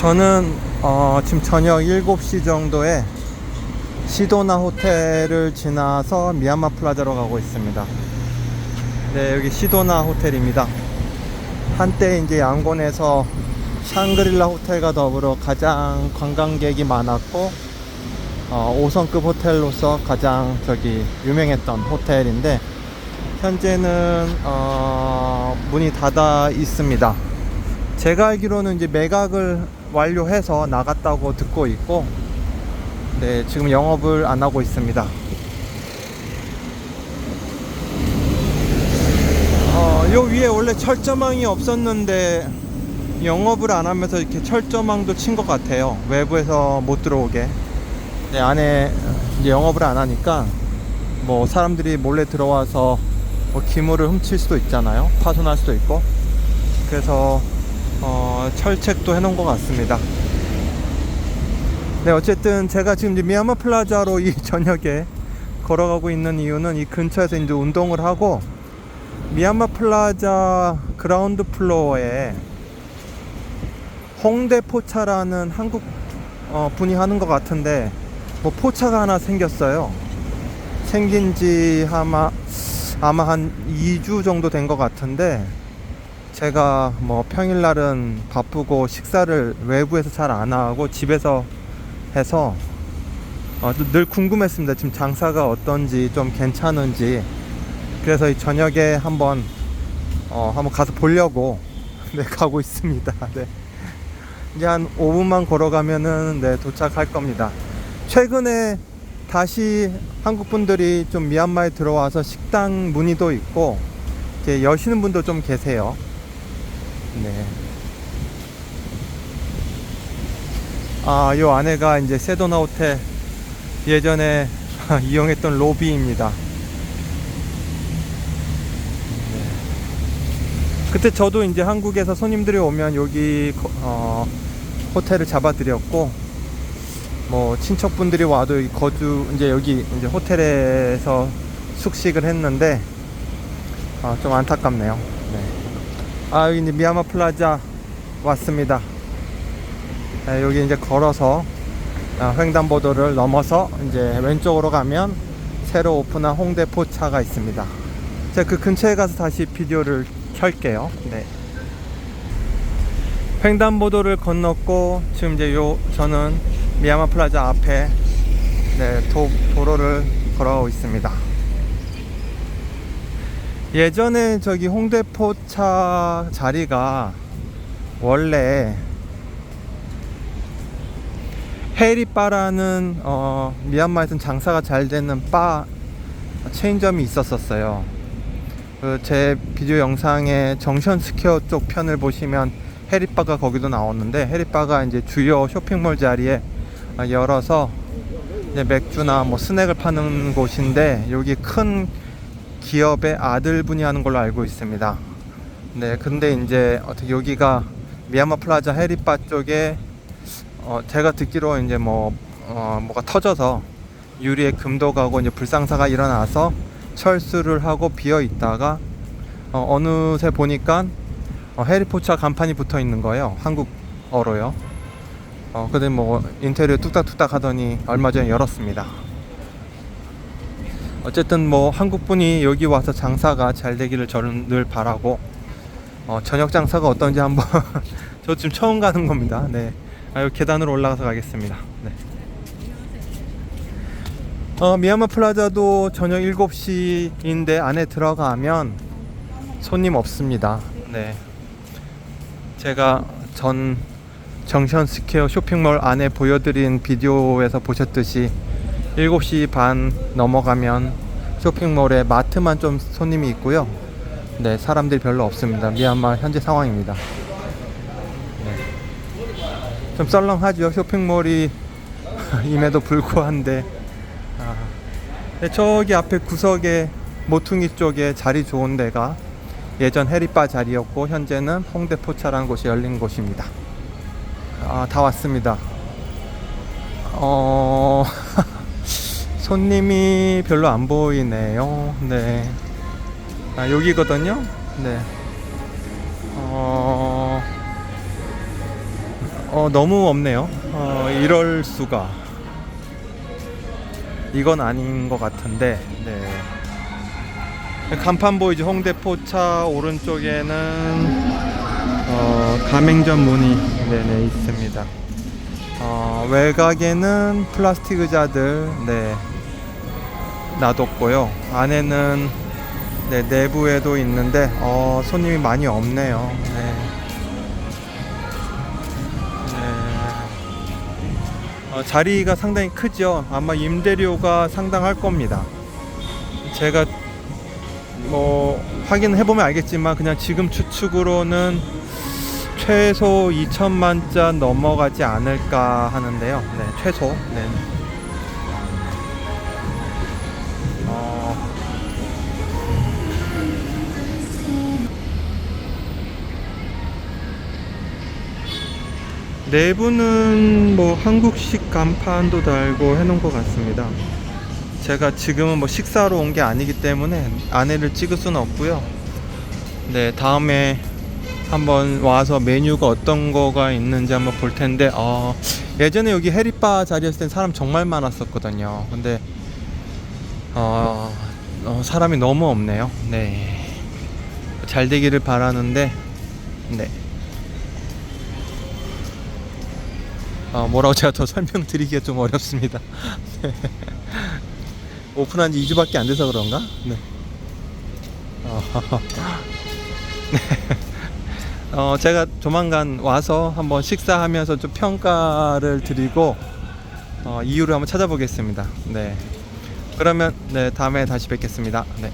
저는 어, 지금 저녁 7시 정도에 시도나 호텔을 지나서 미얀마 플라자로 가고 있습니다. 네, 여기 시도나 호텔입니다. 한때 이제 양곤에서 샹그릴라 호텔과 더불어 가장 관광객이 많았고 어, 5성급 호텔로서 가장 저기 유명했던 호텔인데 현재는 어, 문이 닫아 있습니다. 제가 알기로는 이제 매각을 완료해서 나갔다고 듣고 있고 네, 지금 영업을 안 하고 있습니다. 어, 요 위에 원래 철조망이 없었는데 영업을 안 하면서 이렇게 철조망도 친 것 같아요. 외부에서 못 들어오게. 네, 안에 영업을 안 하니까 뭐 사람들이 몰래 들어와서 뭐 기물을 훔칠 수도 있잖아요. 파손할 수도 있고. 그래서 어, 철책도 해놓은 것 같습니다. 네, 어쨌든 제가 지금 미얀마 플라자로 이 저녁에 걸어가고 있는 이유는 이 근처에서 이제 운동을 하고 미얀마 플라자 그라운드 플로어에 홍대 포차라는 한국 어, 분이 하는 것 같은데 뭐 포차가 하나 생겼어요. 생긴 지 아마 아마 한 2주 정도 된 것 같은데 제가 뭐 평일날은 바쁘고 식사를 외부에서 잘 안 하고 집에서 해서 어, 늘 궁금했습니다. 지금 장사가 어떤지 좀 괜찮은지 그래서 이 저녁에 한번 어, 한번 가서 보려고 네 가고 있습니다. 네. 이제 한 5분만 걸어가면은 네 도착할 겁니다. 최근에 다시 한국 분들이 좀 미얀마에 들어와서 식당 문의도 있고 이제 여시는 분도 좀 계세요. 네. 아, 요 안에가 이제 세도나 호텔 예전에 이용했던 로비입니다. 네. 그때 저도 이제 한국에서 손님들이 오면 여기 거- 어, 호텔을 잡아드렸고 뭐 친척분들이 와도 이 거주 이제 여기 이제 호텔에서 숙식을 했는데 아, 좀 안타깝네요. 네. 아 여기 이제 미야마 플라자 왔습니다. 네, 여기 이제 걸어서 아, 횡단보도를 넘어서 이제 왼쪽으로 가면 새로 오픈한 홍대 포차가 있습니다. 제가 그 근처에 가서 다시 비디오를 켤게요. 네. 횡단보도를 건넜고 지금 이제 요 저는 미야마 플라자 앞에 네, 도, 도로를 걸어가고 있습니다. 예전에 저기 홍대포 차 자리가 원래 헤리바라는 어, 미얀마에서는 장사가 잘 되는 바 체인점이 있었었어요. 그 제 비디오 영상에 정션 스퀘어 쪽 편을 보시면 헤리바가 거기도 나오는데 헤리바가 이제 주요 쇼핑몰 자리에 어, 열어서 이제 맥주나 뭐 스낵을 파는 곳인데 여기 큰 기업의 아들분이 하는 걸로 알고 있습니다. 네, 근데 이제 어떻게 여기가 미얀마 플라자 헤리바 쪽에 어, 제가 듣기로 이제 뭐 어, 뭐가 터져서 유리에 금도 가고 이제 불상사가 일어나서 철수를 하고 비어 있다가 어, 어느새 보니까 어, 해리포차 간판이 붙어 있는 거예요. 한국어로요. 어, 근데 뭐 인테리어 뚝딱뚝딱 하더니 얼마 전에 열었습니다. 어쨌든 뭐 한국 분이 여기 와서 장사가 잘 되기를 저는 늘 바라고 어, 저녁 장사가 어떤지 한번 저 지금 처음 가는 겁니다. 네. 아, 계단으로 올라가서 가겠습니다. 네. 어, 미얀마 플라자도 저녁 7시인데 안에 들어가면 손님 없습니다. 네. 제가 전 정션 스퀘어 쇼핑몰 안에 보여드린 비디오에서 보셨듯이 7시 반 넘어가면 쇼핑몰에 마트만 좀 손님이 있고요. 네, 사람들이 별로 없습니다. 미얀마 현재 상황입니다. 네. 좀 썰렁하죠. 쇼핑몰이 임에도 불구한데. 아, 네, 저기 앞에 구석에 모퉁이 쪽에 자리 좋은 데가 예전 해리바 자리였고 현재는 홍대포차라는 곳이 열린 곳입니다. 아, 다 왔습니다. 어, 손님이 별로 안 보이네요. 네. 아, 여기거든요. 네. 어, 어, 너무 없네요. 어, 이럴 수가. 이건 아닌 것 같은데. 네. 간판 보이죠? 홍대포차 오른쪽에는 어, 가맹점 문이 네네 있습니다. 어, 외곽에는 플라스틱 의자들 네 놔뒀고요. 안에는 네, 내부에도 있는데 어, 손님이 많이 없네요. 네. 네. 어, 자리가 상당히 크죠. 아마 임대료가 상당할 겁니다. 제가 뭐 확인해 보면 알겠지만 그냥 지금 추측으로는 최소 2천만 잔 넘어가지 않을까 하는데요. 네, 최소. 네. 내부는 뭐 한국식 간판도 달고 해놓은 것 같습니다. 제가 지금은 뭐 식사로 온 게 아니기 때문에 안에를 찍을 수는 없고요. 네, 다음에 한번 와서 메뉴가 어떤 거가 있는지 한번 볼 텐데, 어, 예전에 여기 해리바 자리였을 땐 사람 정말 많았었거든요. 근데, 어, 어, 사람이 너무 없네요. 네. 잘 되기를 바라는데, 네. 어, 뭐라고 제가 더 설명드리기가 좀 어렵습니다. 오픈한 지 2주밖에 안 돼서 그런가? 네. 어, 네. 어, 제가 조만간 와서 한번 식사하면서 좀 평가를 드리고 어, 이유를 한번 찾아보겠습니다. 네. 그러면 네, 다음에 다시 뵙겠습니다. 네.